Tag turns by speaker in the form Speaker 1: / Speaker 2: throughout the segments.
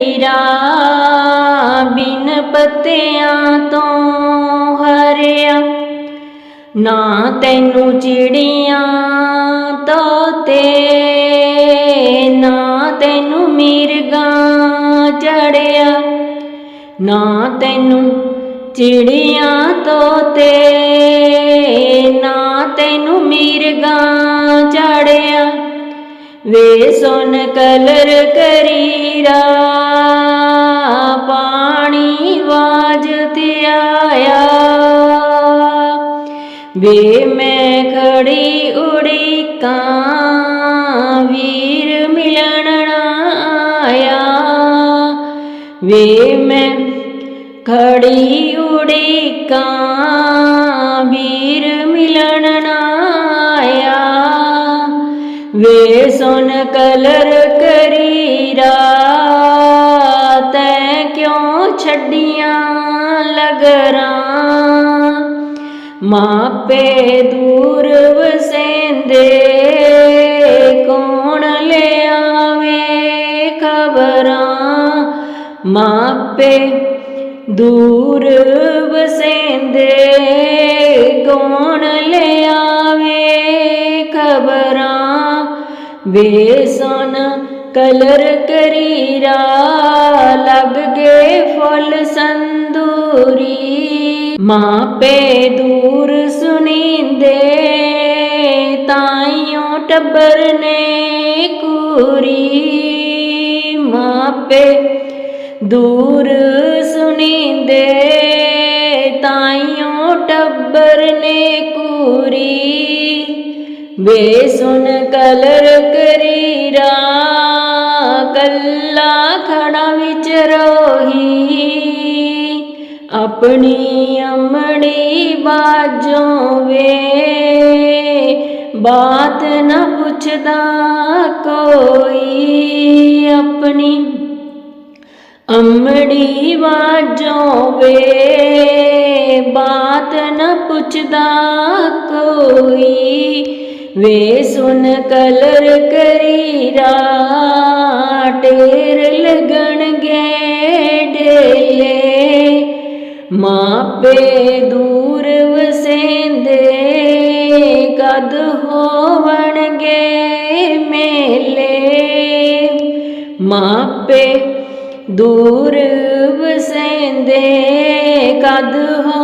Speaker 1: ਹੀਰਾ ਬਿਨ ਪੱਤਿਆਂ ਤੋਂ ਹਰਿਆ, ਨਾ ਤੈਨੂੰ ਚਿੜੀਆਂ ਤੋਤੇ ਨਾ ਤੈਨੂੰ ਮਿਰਗਾਂ ਚੜਿਆ, ਨਾ ਤੈਨੂੰ ਚਿੜੀਆਂ ਤੋਤੇ ਨਾ ਤੈਨੂੰ ਮਿਰਗਾਂ ਵੇ ਸੁਨ ਕਲਰ ਕਰੀਰਾ, ਪਾਣੀ ਵਾਜ ਤੇ ਆਇਆ। ਵੇ ਮੈਂ ਖੜੀ ਉੜੀਕਾਂ ਵੀਰ ਮਿਲਣ ਨਾ ਆਇਆ। ਵੇ ਮੈਂ ਖੜੀ ਉੜੀਕਾਂ ਵੀਰ ਮਿਲਣ ਵੇ ਸੁਨ ਕਲਰ ਕਰੀਰਾ ਤੈ ਕਿਉਂ ਛੱਡੀਆਂ ਲਗਰਾਂ? ਮਾਪੇ ਦੂਰ ਵਸੈਂਦੇ, ਕੌਣ ਲਿਆਵੇ ਖਬਰਾਂ? ਮਾਪੇ ਦੂਰ ਵਸੈਂਦੇ, ਕੋਣ ਲਿਆਵੇ ਖਬਰਾਂ? ਵੇ ਸੁਨ ਕਲਰ ਕਰੀਰਾ ਲੱਗ ਗਏ ਫੁੱਲ ਸੰਦੂਰੀ ਮਾਪੇ ਦੂਰ ਸੁਣੀਂਦੇ, ਤਾਈਓ ਟੱਬਰ ਨੇ ਕੂਰੀ। ਮਾਪੇ ਦੂਰ ਸੁਣੀਂਦੇ, ਤਾਈਓ ਟੱਬਰ ਨੇ ਕੂਰੀ। ਵੇ ਸੁਨ ਕਲਰ ਕਰੀਰਾ ਕੱਲਾ ਖੜਾ ਵਿੱਚ ਰੋਹੀ। ਆਪਣੀ ਅਮੜੀ ਬਾਜੋਂ ਵੇ, ਬਾਤ ਨਾ ਪੁੱਛਦਾ ਕੋਈ। ਆਪਣੀ ਅਮੜੀ ਵਾਜੋਂ ਵੇ, ਬਾਤ ਨਾ ਪੁੱਛਦਾ ਕੋਈ। ਵੇ ਸੁਨ ਕਲਰ ਕਰੀਰਾ ਟੇਰ ਲੱਗਣਗੇ ਡੇਲੇ। ਮਾਪੇ ਦੂਰ ਵਸੈਂਦੇ, ਕਦ ਹੋਵਣਗੇ ਮੇਲੇ। ਮਾਪੇ ਦੂਰ ਵਸੈਂਦੇ, ਕਦ ਹੋ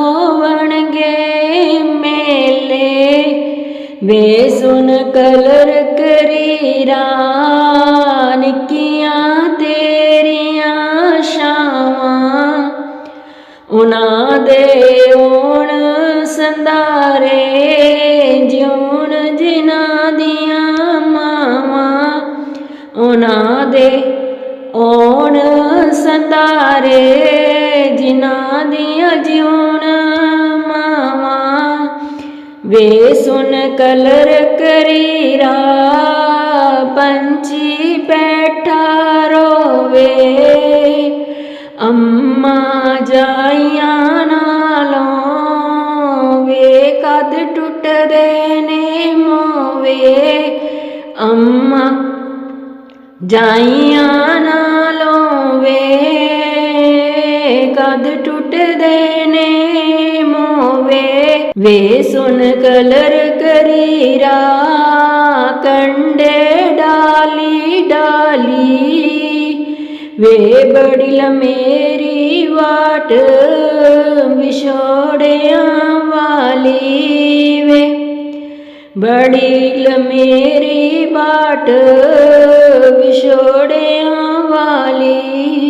Speaker 1: ਵੇ ਸੁਨ ਕਲਰ ਕਰੀਰਾ ਨਿੱਕੀਆਂ ਤੇਰੀਆਂ ਸ਼ਾਵਾਂ ਉਨਾਂ ਦੇ ਓਣ ਸੰਦਾਰੇ ਜਿਉਣ ਜਿਨ੍ਹਾਂ ਦੀਆਂ ਮਾਵਾਂ। ਉਨਾਂ ਦੇ ਓਣ ਸੰਦਾਰੇ ਜਿਨ੍ਹਾਂ ਦੀਆਂ ਜਿਉਣ ਮਾਵਾਂ। ਵੇ ਸੁਨ ਕਲਰ ਕਰੀਰਾ, ਪੰਛੀ ਬੈਠਾ ਰੋਵੇ। ਅੰਮਾ ਜਾਈਆਂ ਨਾਲੋਂ ਵੇ ਕਦ ਟੁੱਟਦੇ ਨੇ ਮੋਵੇ। ਅੰਮਾ ਜਾਈਆਂ ਨਾਲੋਂ ਵੇ ਕਦ ਟੁੱਟਦੇ ਨੇ वे सुन कलर करीरा कंडे डाली डाली। वे बड़िल मेरी वाट विछोड़िया वाली वे बीरवाट विछोड़िया वाली